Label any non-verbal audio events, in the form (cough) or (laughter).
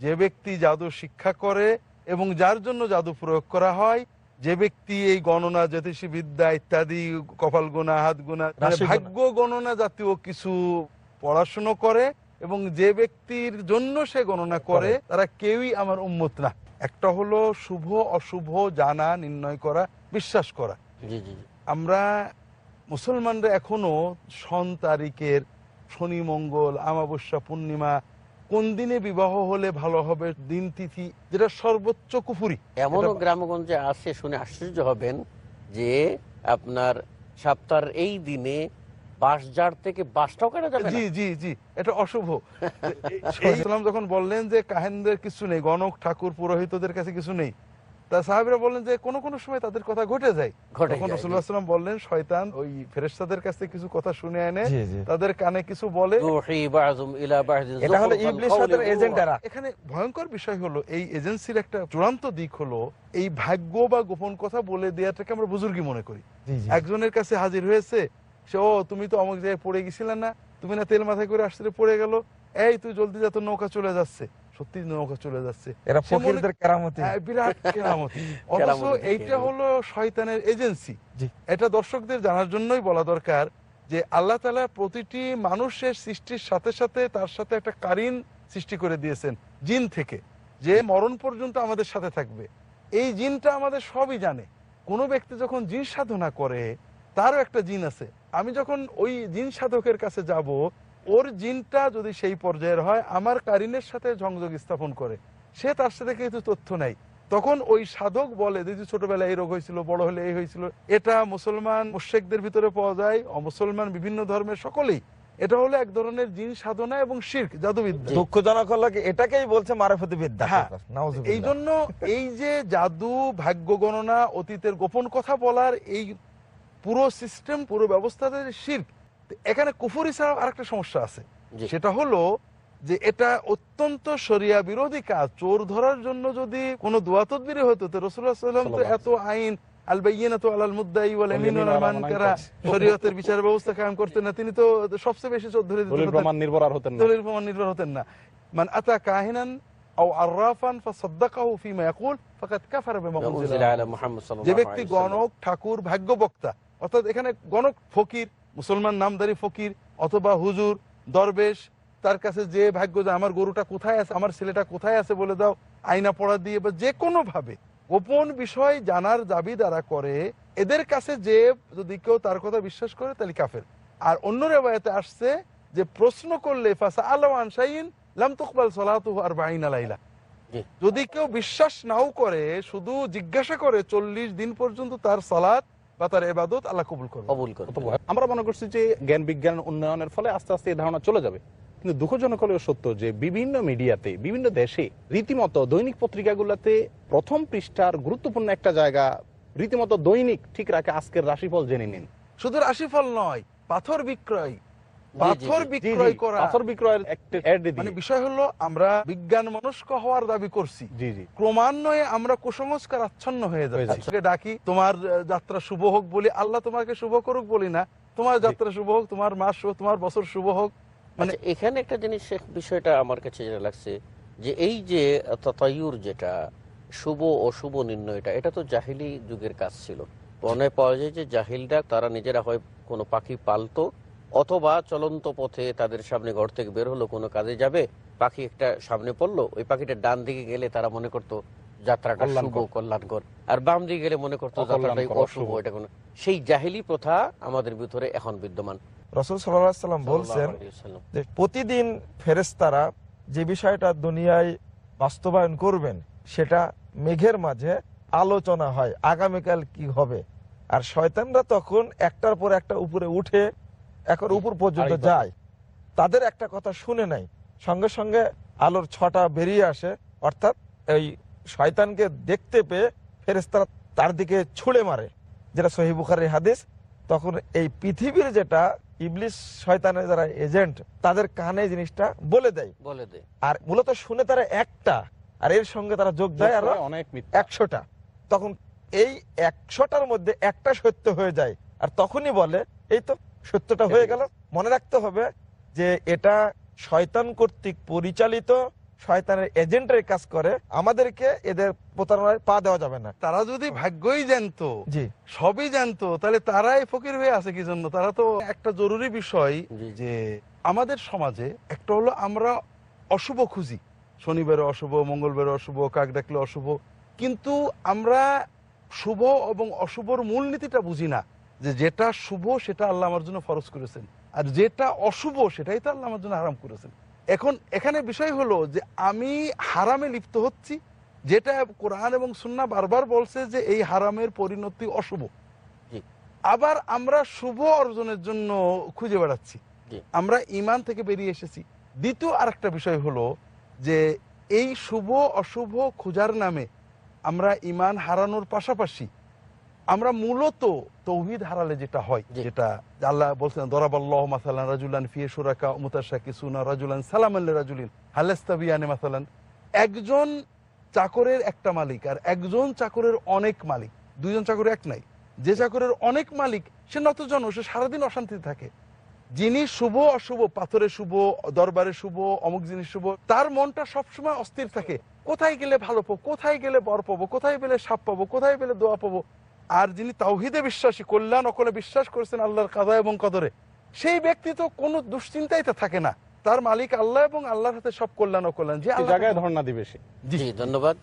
যে ব্যক্তি জাদু শিক্ষা করে এবং যার জন্য জাদু প্রয়োগ করা হয় যে ব্যক্তি এই গণনা জ্যোতিষী বিদ্যা ইত্যাদি কপাল গোনা হাত গোনা মানে। ভাগ্য গণনা জাতীয় কিছু পড়াশুনো করে এবং যে ব্যক্তির জন্য সে গণনা করে তারা কেউই আমার উন্মত না একটা হলো শুভ অশুভ জানা নির্ণয় করা বিশ্বাস করা। আমরা মুসলমানরা এখনও সন তারিখের শনি মঙ্গল আমাবস্যা পূর্ণিমা কোন দিনে বিবাহ হলে ভালো হবে? দিন তিথি যেটা সর্বোচ্চ কুফুরি। এমনও গ্রামগঞ্জে আছে শুনে আশ্চর্য হবেন যে আপনার সপ্তাহের এই দিনে বাঁশ জার থেকে বাঁশটাও কাটা যাবে জি জি জি। এটা অশুভ। (laughs) ইসলাম যখন বললেন যে কাহেন্দ্রের কিছু নেই গণক ঠাকুর পুরোহিতদের কাছে কিছু নেই তা সাহাবিরা বললেন যে কোনো কোনো সময় তাদের কথা ঘটে যায় তখন যায়, বললেন শয়তান ওই ফেরেশতাদের কাছ থেকে কিছু কথা শুনে জি। তাদের কানে কিছু বলে এটা হলো ইবলিস শয়তানের। এখানে ভয়ঙ্কর বিষয় হলো এই এজেন্সির একটা চূড়ান্ত দিক হলো এই ভাগ্য বা গোপন কথা বলে দেওয়াটাকে আমরা বুজুর্গি মনে করি। একজনের কাছে হাজির হয়েছে সে ও তুমি তো অমুক জায়গায় পড়ে গেছিলে না তুমি না তেল মাথায় করে আসলে পড়ে গেল এই তুই জলদি যা তোর নৌকা চলে যাচ্ছে। সত্যি নৌকা চলে যাচ্ছে। এরা ফকিরদের কেরামতি। হ্যাঁ, বিরাট কেরামতি। (laughs) অথচ এইটা হলো শয়তানের এজেন্সি। এটা দর্শকদের জানার জন্যই বলা দরকার যে আল্লাহ তালা প্রতিটি মানুষের সৃষ্টির সাথে সাথে তার সাথে একটা কারিন সৃষ্টি করে দিয়েছেন জিন থেকে। যে মরণ পর্যন্ত আমাদের সাথে থাকবে। এই জিনটা আমাদের সবই জানে। কোনো ব্যক্তি যখন জিন সাধনা করে তারও একটা জিন আছে। আমি যখন ওই জিন সাধকের কাছে যাব ওর জিনটা যদি সেই পর্যায়ের হয় আমার কারিনের সাথে সংযোগ স্থাপন করে। সে তার সাথে কিছু তথ্য নেই। তখন ওই সাধক বলে দিদি ছোটবেলায় এই রোগ হয়েছিল বড় হলে এই হয়েছিল। এটা মুসলমান মুশেকদের ভিতরে পাওয়া যায় অমুসলমান বিভিন্ন ধর্মের সকলেই। এটা হলো এক ধরনের জিন সাধনা এবং শির্ক জাদুবিদ্যা। দুঃখজনক হলো এটাকেই বলছে মারেফতি বিদ্যা। হ্যাঁ। এই জন্য এই যে জাদু ভাগ্য গণনা অতীতের গোপন কথা বলার এই পুরো সিস্টেম পুরো ব্যবস্থাতে শির্ক এখানে কুফুরি ছাড়াও আরেকটা সমস্যা আছে। সেটা হলো যে এটা অত্যন্ত শরিয়া বিরোধী কাজ। চোর ধরার জন্য যদি কোনো দোয়া তদবিরে হতো তো রসুল্লাহ সাল্লাম তো এত আইন শরীয়তের বিচার ব্যবস্থা কায়েম করতেন না। তিনি তো সবচেয়ে বেশি প্রমাণ নির্ভর হতেন না। প্রমাণ নির্ভর হতেন না। মান আতা কাহিনান যে ব্যক্তি গণক ঠাকুর ভাগ্য বক্তা অর্থাৎ এখানে গণক ফকির মুসলমান নামদারি ফকির অথবা হুজুর দরবেশ তার কাছে যে ভাগ্য যে আমার গরুটা কোথায় আছে? আমার ছেলেটা কোথায় আছে? বলে দাও আয়না পড়া দিয়ে বা যে কোনো ভাবে গোপন বিষয় জানার দাবি দ্বারা করে এদের কাছে যে যদি কেউ তার কথা বিশ্বাস করে তাহলে কাফের। আর অন্য রেবায়তে আসছে যে প্রশ্ন করলে ফাসা আল্লাহ আনসাইন লাম তুকবাল সলাতুহু আরবাঈনা লাইলা। যদি কেউ বিশ্বাস নাও করে শুধু জিজ্ঞাসা করে চল্লিশ দিন পর্যন্ত তার সালাত বা তার এবাদত আল্লাহ কবুল করবে কবুল করবে আমরা মনে করছি যে জ্ঞান বিজ্ঞান উন্নয়নের ফলে আস্তে আস্তে এই ধারণা চলে যাবে। কিন্তু দুঃখজনক হলেও সত্য যে বিভিন্ন মিডিয়াতে বিভিন্ন দেশে রীতিমতো দৈনিক পত্রিকাগুলোতে প্রথম পৃষ্ঠার গুরুত্বপূর্ণ একটা জায়গা রীতিমতো দৈনিক ঠিক রাখে আজকের রাশিফল জেনে নিন। শুধু রাশিফল নয় পাথর বিক্রয়। পাথর জি, জি। বিক্রয় করা। পাথর বিক্রয়ের একটা ad দিয়ে। মানে বিষয় হলো আমরা বিজ্ঞান মনস্ক হওয়ার দাবি করছি। জি জি। ক্রমান্বয়ে আমরা কুসংস্কার আচ্ছন্ন হয়ে হয়ে যাচ্ছি। যাচ্ছি। ডাকি তোমার যাত্রা শুভ হোক বলি আল্লাহ তোমাকে শুভ করুক বলি না। তোমার যাত্রা শুভ হোক তোমার মাস শুভ তোমার বছর শুভ হোক। মানে আচ্ছা, এখানে একটা জিনিস বিষয়টা আমার কাছে যেটা লাগছে যে এই যে ততায়ুর যেটা শুভ অশুভ নির্ণয়টা এটা তো জাহিলি যুগের কাজ ছিল। মনে পাওয়া যায় যে জাহিলরা তারা নিজেরা হয় কোনো পাখি পালতো অথবা চলন্ত পথে তাদের সামনে ঘর থেকে বের হলো কোনো কাজে যাবে পাখি একটা সামনে পড়ল ওই পাখিটা ডান দিকে গেলে তারা মনে করতো যাত্রাটা শুভ কল্যাণকর। আর বাম দিকে গেলে মনে করতো যাত্রাটাই অশুভ। এটা কোনো সেই জাহিলি প্রথা আমাদের ভিতরে এখন বিদ্যমান রসুল সাল্লাম বলছেন। যে প্রতিদিন ফেরেস্তারা যে বিষয়টা দুনিয়ায় বাস্তবায়ন করবেন সেটা মেঘের মাঝে আলোচনা হয় আগামীকাল কি হবে আর শয়তানরা তখন একটার পর একটা উপরে উঠে এখন উপর পর্যন্ত যায়। তাদের একটা কথা শুনে নাই। সঙ্গে সঙ্গে আলোর ছটা বেরিয়ে আসে অর্থাৎ এই শয়তানকে দেখতে পেয়ে ফেরেস্তারা তার দিকে ছুঁড়ে মারে। যেটা সহিবুখারের হাদিস। তখন এই পৃথিবীর যেটা ইবলিশ শয়তানের যারা এজেন্ট তাদের কানে জিনিসটা বলে দেয়। বলে দে আর মূলত শুনে তারা একটা আর এর সঙ্গে তারা যোগ দেয় আরও অনেক একশোটা। তখন এই একশোটার মধ্যে একটা সত্য হয়ে যায়। আর তখনই বলে এই তো সত্যটা হয়ে গেল। মনে রাখতে হবে যে এটা শয়তান কর্তৃক পরিচালিত শয়তানের এজেন্টের কাজ করে। আমাদেরকে এদের প্রতারণায় পা দেওয়া যাবে না। তারা যদি ভাগ্যই জানতো জি। সবই জানতো তাহলে তারাই ফকির হয়ে আছে কি জন্য? তারা তো একটা জরুরি বিষয় যে আমাদের সমাজে একটা হলো আমরা অশুভ খুঁজি। শনিবারে অশুভ মঙ্গলবারে অশুভ কাক ডাকলে অশুভ। কিন্তু আমরা শুভ এবং অশুভর মূলনীতিটা বুঝি না। যে যেটা শুভ সেটা আল্লাহ আমার জন্য ফরজ করেছেন। আর যেটা অশুভ সেটাই তো আল্লাহ আমার জন্য হারাম করেছেন। এখন এখানে বিষয় হলো যে আমি হারামে লিপ্ত হচ্ছি যেটা কোরআন এবং সুন্না বারবার বলছে যে এই হারামের পরিণতি অশুভ। আবার আমরা শুভ অর্জনের জন্য খুঁজে বেড়াচ্ছি। আমরা ইমান থেকে বেরিয়ে এসেছি। দ্বিতীয় আরেকটা বিষয় হলো যে এই শুভ অশুভ খোঁজার নামে আমরা ইমান হারানোর পাশাপাশি আমরা মূলত তৌহিদ হারালে যেটা হয় যেটা আল্লাহ বলছেন দরাবাল্লাহ মাসালান রাজুলান ফিয়ে সুরাকা মুতাশাকি সুনা রাজুলান সালাম আল্লাহ রাজুলিন হালেস্তাবিয়ানে মাসালান। একজন চাকরের একটা মালিক আর একজন চাকরের অনেক মালিক দুইজন চাকর এক নাই। যে চাকরের অনেক মালিক সে নতজন সে সারাদিন অশান্তিতে থাকে। যিনি শুভ অশুভ পাথরে শুভ দরবারে শুভ অমুক জিনিস শুভ তার মনটা সবসময় অস্থির থাকে। কোথায় গেলে ভালো পাবো কোথায় গেলে বর পাবো কোথায় পেলে সাপ পাবো কোথায় পেলে দোয়া পাবো আর যিনি তাওহিদে বিশ্বাসী কল্যাণ অকলে বিশ্বাস করেছেন আল্লাহর কাদা এবং কদরে সেই ব্যক্তি তো কোনো দুশ্চিন্তাই তো থাকে না। তার মালিক আল্লাহ এবং আল্লাহর হাতে সব কল্যাণ অকল্যাণ যে জায়গায় ধর্ণা দিবে সে। জি ধন্যবাদ।